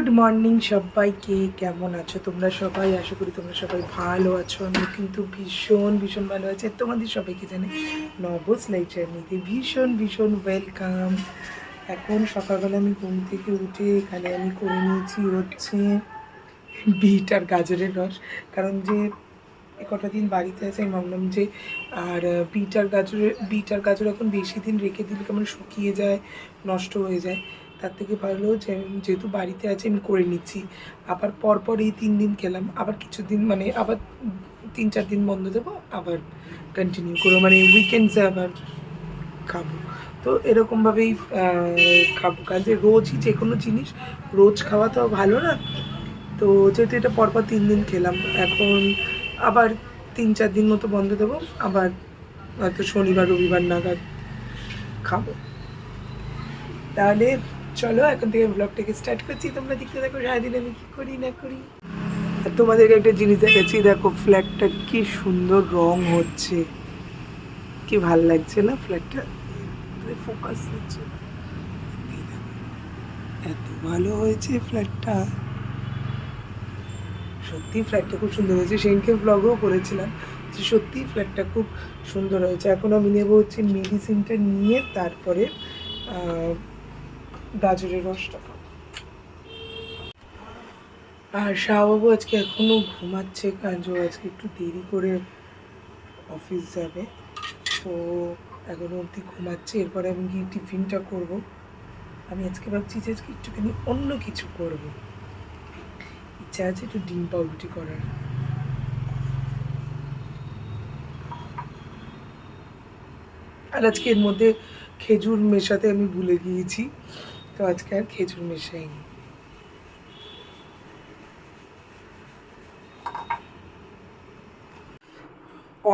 Good morning সবাইকে, কেমন আছো তোমরা সবাই? আশা করি তোমরা সবাই ভালো আছো। আমি কিন্তু ভীষণ ভীষণ ভালো আছি। তোমাদের সবাইকে জানি নবস লাইফ জার্নিতে ভীষণ ভীষণ ওয়েলকাম এখন সকালবেলা আমি ঘুম থেকে উঠে এখানে আমি করে নিয়েছি হচ্ছে বিট আর গাজরের রস। কারণ যে কটা দিন বাড়িতে আছে, আমি ভাবলাম যে আর বিট আর গাজরের বিট আর গাজর এখন বেশি দিন রেখে দিলে কেমন শুকিয়ে যায়, নষ্ট হয়ে যায়। তার থেকে ভালো যে যেহেতু বাড়িতে আছে, আমি করে নিচ্ছি। আবার পরপর এই তিন দিন খেলাম, আবার কিছুদিন মানে আবার তিন চার দিন বন্ধ দেবো, আবার কন্টিনিউ করব। মানে উইকেন্ডসে আবার খাব। তো এরকমভাবেই খাব। খাব যে রোজই যে কোনো জিনিস, রোজ খাওয়া তো ভালো না। তো যেহেতু এটা পরপর তিন দিন খেলাম, এখন আবার তিন চার দিন মতো বন্ধ দেবো, আবার হয়তো শনিবার, রবিবার নাগাদ খাব। তাহলে চলো এখন থেকে ব্লগটাকে স্টার্ট করছি। তোমরা দেখতে দেখো সারাদিন আমি কী করি না করি। আর তোমাদেরকে একটা জিনিস দেখাচ্ছি দেখো ফ্ল্যাটটা কি সুন্দর রং হচ্ছে। কি ভালো লাগছে না ফ্ল্যাটটা ফোকাস হচ্ছে। না। এই দেখো, এত ভালো হয়েছে ফ্ল্যাটটা সত্যি ফ্ল্যাটটা খুব সুন্দর হয়েছে। সেদিনকে ব্লগও করেছিলাম যে সত্যি ফ্ল্যাটটা খুব সুন্দর হয়েছে। এখন আমি নেব হচ্ছে মেডিসিনটা নিয়ে তারপরে গাজরের রসটা আর শাহবাবু আজকে এখনও ঘুমাচ্ছে কাজও আজকে একটু দেরি করে অফিস যাবে। তো এখনও অবধি ঘুমাচ্ছে, এরপরে আমি গিয়ে টিফিনটা করব। আমি আজকে ভাবছি যে আজকে একটুখানি অন্য কিছু করব। ইচ্ছা আছে একটু ডিম পাউরুটি করার। আর আজকে এর মধ্যে খেজুর মেশাতে আমি ভুলে গিয়েছি। তো আজকে আর খেজুর মেশাইনি।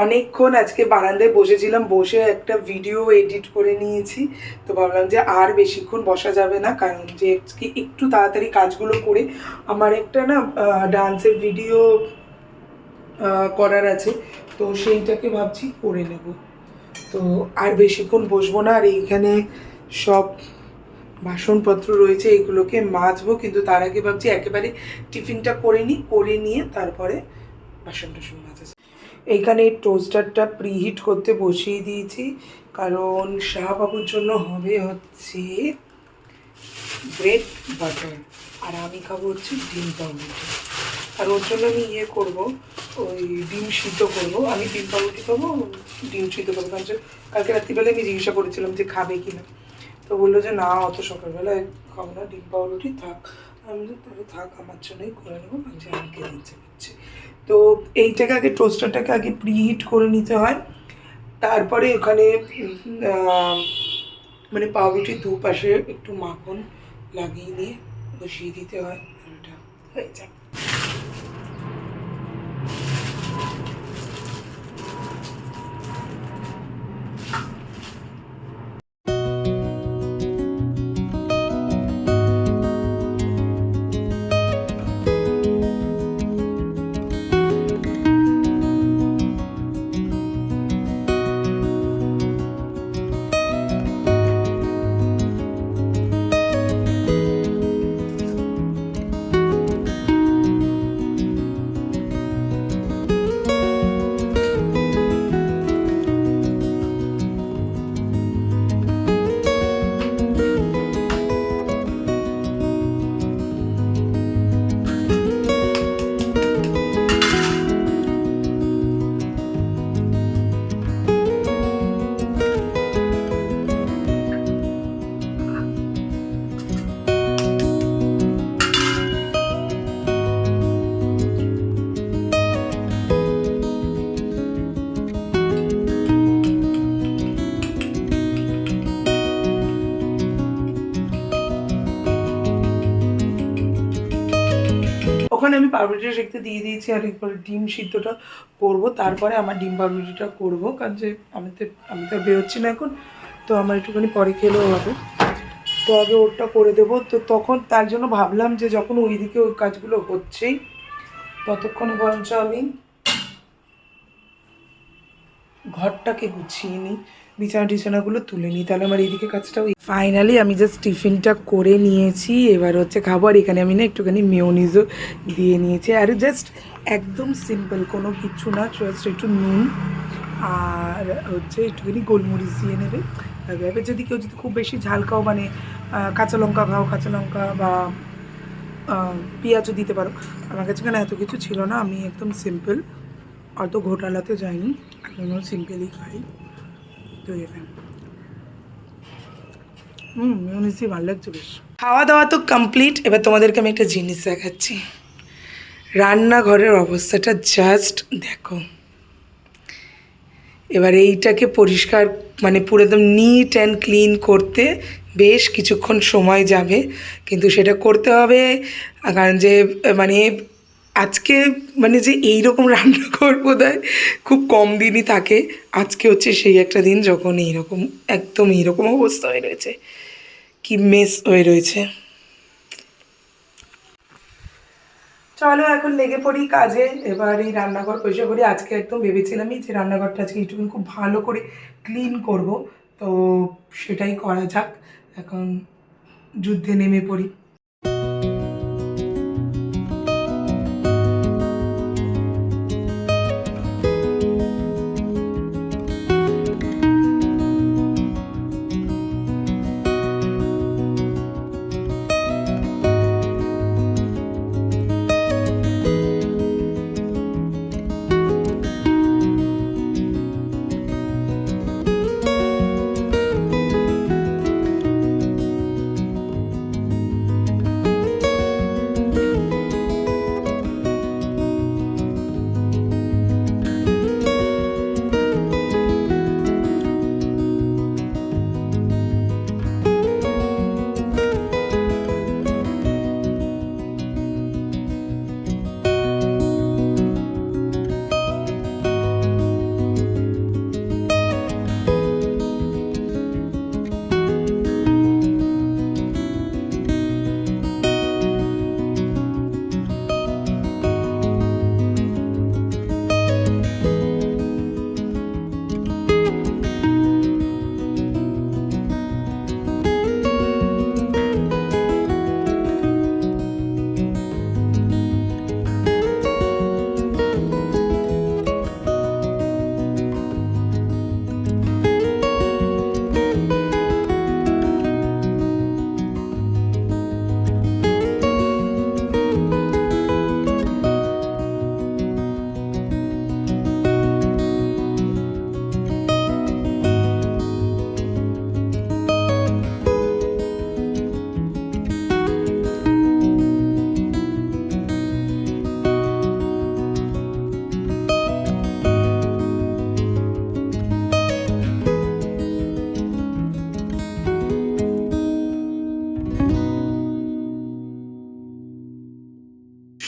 অনেকক্ষণ আজকে বারান্দায় বসেছিলাম, বসে একটা ভিডিও এডিট করে নিয়েছি। তো ভাবলাম যে আর বেশিক্ষণ বসা যাবে না, কারণ যে আজকে একটু তাড়াতাড়ি কাজগুলো করে আমার একটা না ডান্সের ভিডিও করার আছে। তো সেইটাকে ভাবছি করে নেব। তো আর বেশিক্ষণ বসবো না, আর এইখানে সব বাসনপত্র রয়েছে, এগুলোকে মাজবো, কিন্তু তার আগে ভাবছি একেবারে টিফিনটা করে নিই, করে নিয়ে তারপরে বাসন টাসন মাজা যাবে। এইখানে টোস্টারটা প্রিহিট করতে বসিয়ে দিয়েছি, কারণ শাহবাবুর জন্য হবে হচ্ছে ব্রেড বাটার, আর আমি খাব হচ্ছে ডিম পাউরুটি। আর ওর জন্য আমি ইয়ে করব, ওই ডিম সিদ্ধ করব। আমি ডিম পাউরুটি খাব, ডিম সিদ্ধ করব, কারণ কালকে রাত্রিবেলায় আমি জিজ্ঞাসা করেছিলাম যে খাবে কি না তো বলল যে, না, অত সকালবেলায় খাব না ডিম পাউরুটি থাক। আমি তাহলে থাক, আমার জন্যই করে নেব যে আমি খেতে ইচ্ছে করছে। তো এইটাকে আগে, টোস্টারটাকে আগে প্রিহিট করে নিতে হয়। তারপরে ওখানে মানে পাউরুটির দুপাশে একটু মাখন লাগিয়ে নিয়ে বসিয়ে দিতে হয়। ওটা হয়ে যায় আমি পাউরুটিটা সেঁকতে দিয়ে দিয়েছি আর এরপরে ডিম সিদ্ধটা করব। তারপরে আমার ডিম পাউরুটিটা করব। কারণ যে আমি তো আমি তো বেরোচ্ছি না এখন। তো আমার একটুখানি পরে খেলেও হবে। তো আগে ওরটা করে দেবো। তো তখন তার জন্য ভাবলাম যে যখন ওইদিকে ওই কাজগুলো হচ্ছেই, ততক্ষণে বরঞ্চ আমি ঘরটাকে গুছিয়ে নিই। বিছানা টিছানাগুলো তুলে নিই। তাহলে আমার এইদিকে কাজটাও ফাইনালি আমি জাস্ট টিফিনটা করে নিয়েছি। এবার হচ্ছে খাব, আর এখানে আমি না একটুখানি মেয়োনিজও দিয়ে নিয়েছি। আর জাস্ট একদম সিম্পল কোনো কিছু না জাস্ট একটু নুন আর হচ্ছে একটুখানি গোলমরিচ দিয়ে নেবে। এবার যদি কেউ যদি খুব বেশি ঝাল খাও মানে কাঁচা লঙ্কা খাও, কাঁচা লঙ্কা বা পেঁয়াজও দিতে পারো। আমার কাছে এখানে এত কিছু ছিল না, আমি একদম সিম্পল অত ঘোটালাতে যাইনি। একদম সিম্পলই খাই। হুম ভালো লাগছে খাওয়া দাওয়া তো কমপ্লিট এবার তোমাদেরকে আমি একটা জিনিস দেখাচ্ছি। রান্নাঘরের অবস্থাটা জাস্ট দেখো। এবার এইটাকে পরিষ্কার মানে পুরো একদম নিট অ্যান্ড ক্লিন করতে বেশ কিছুক্ষণ সময় যাবে। কিন্তু সেটা করতে হবে, কারণ যে মানে আজকে মানে যে এই রকম রান্না করব দেয় খুব কম দিনই থাকে। আজকে হচ্ছে সেই একটা দিন যখন এইরকম, একদম এইরকম অবস্থা হয়ে রয়েছে। কি মেস হয়ে রয়েছে। চলো এখন লেগে পড়ি কাজে, এবার এই রান্নাঘর পরিষ্কার করি। আজকে একদম ভেবেছিলামই যে রান্নাঘরটা আজকে একটু খুব ভালো করে ক্লিন করব। তো সেটাই করা যাক। এখন যুদ্ধে নেমে পড়ি।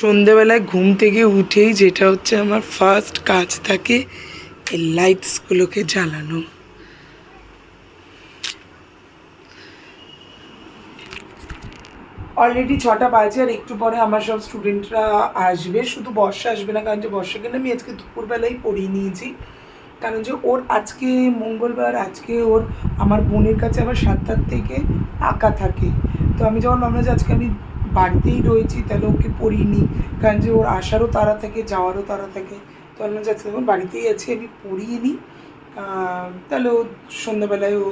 সন্ধেবেলায় ঘুম থেকে উঠেই যেটা হচ্ছে আমার ফার্স্ট কাজ থাকে এই লাইটসগুলোকে জ্বালানো। অলরেডি ছটা বাজে আর একটু পরে আমার সব স্টুডেন্টরা আসবে, শুধু বর্ষা আসবে না, কারণ যে বর্ষাকে না আমি আজকে দুপুরবেলায় পড়িয়ে নিয়েছি। কারণ যে ওর আজকে মঙ্গলবার, আজকে ওর আমার বোনের কাছে আবার সাতটার থেকে আঁকা থাকে। তো আমি যখন ভাবলাম যে আজকে আমি বাড়িতেই রয়েছি, তাহলে ওকে পড়িনি। কারণ যে ওর আসারও তারা থাকে, যাওয়ারও তারা থাকে। তো আমি যে আজকে যখন বাড়িতেই আছি, আমি পড়িয়ে নিই তাহলে ও সন্ধ্যাবেলায় ও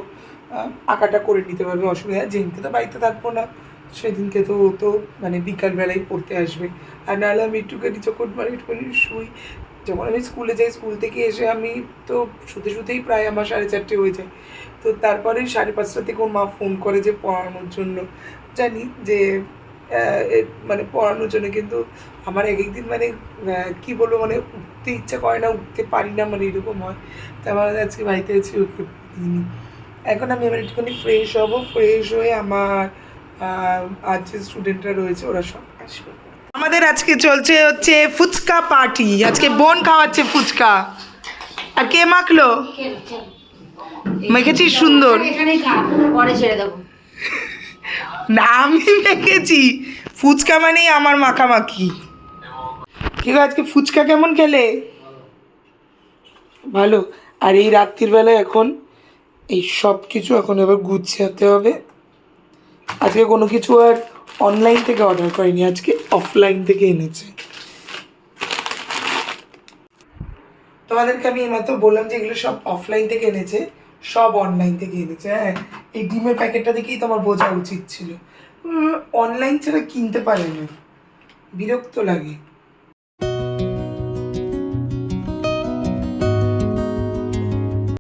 আঁকাটা করে নিতে পারবে, অসুবিধা যেদিনকে তো বাড়িতে থাকব না, সেদিনকে তো ও তো মানে বিকালবেলায় পড়তে আসবে। আর নাহলে আমি একটুখানি যখন মানে একটুখানি শুই, যখন আমি স্কুলে যাই, স্কুল থেকে এসে আমি তো শুতে শুতেই প্রায় আমার সাড়ে চারটে হয়ে যায়। তো তারপরে সাড়ে পাঁচটা থেকে ওর মা ফোন করে যে পড়ানোর জন্য। জানি যে মানে পড়ানোর জন্য। কিন্তু আমার এক একদিন মানে কি বলব মানে উঠতে ইচ্ছা করে না উঠতে পারি না মানে এরকম হয়। তো আমার আজকে বাড়িতে আছি ওকে পড়িনি এখন আমি এবার একটুখানি ফ্রেশ হব ফ্রেশ হয়ে আমার আর যে স্টুডেন্টরা রয়েছে ওরা সব আসবে। আমাদের আজকে চলছে হচ্ছে ফুচকা পার্টি আজকে বোন খাওয়াচ্ছে ফুচকা। আর কে মাখলো? মেখেছিস সুন্দর। এখানেই খা পরে ছেড়ে দেবো। আমি মেখেছি। ফুচকা মানেই আমার মাখামাখি। ঠিক আজকে ফুচকা কেমন খেলে? ভালো। আর এই রাত্রির বেলা এখন এই সব কিছু এখন এবার গুছাতে হবে। আজকে কোনো কিছু আর অনলাইন থেকে অর্ডার করিনি, আজকে অফলাইন থেকে এনেছে। তোমাদেরকে আমি এইমাত্র বললাম যে এগুলো সব অফলাইন থেকে এনেছে, সব অনলাইন থেকে এনেছে হ্যাঁ। এই ডিমের প্যাকেটটা দেখেই তোমার বোঝা উচিত ছিল। অনলাইন ছাড়া কিনতে পারে না বিরক্ত লাগে।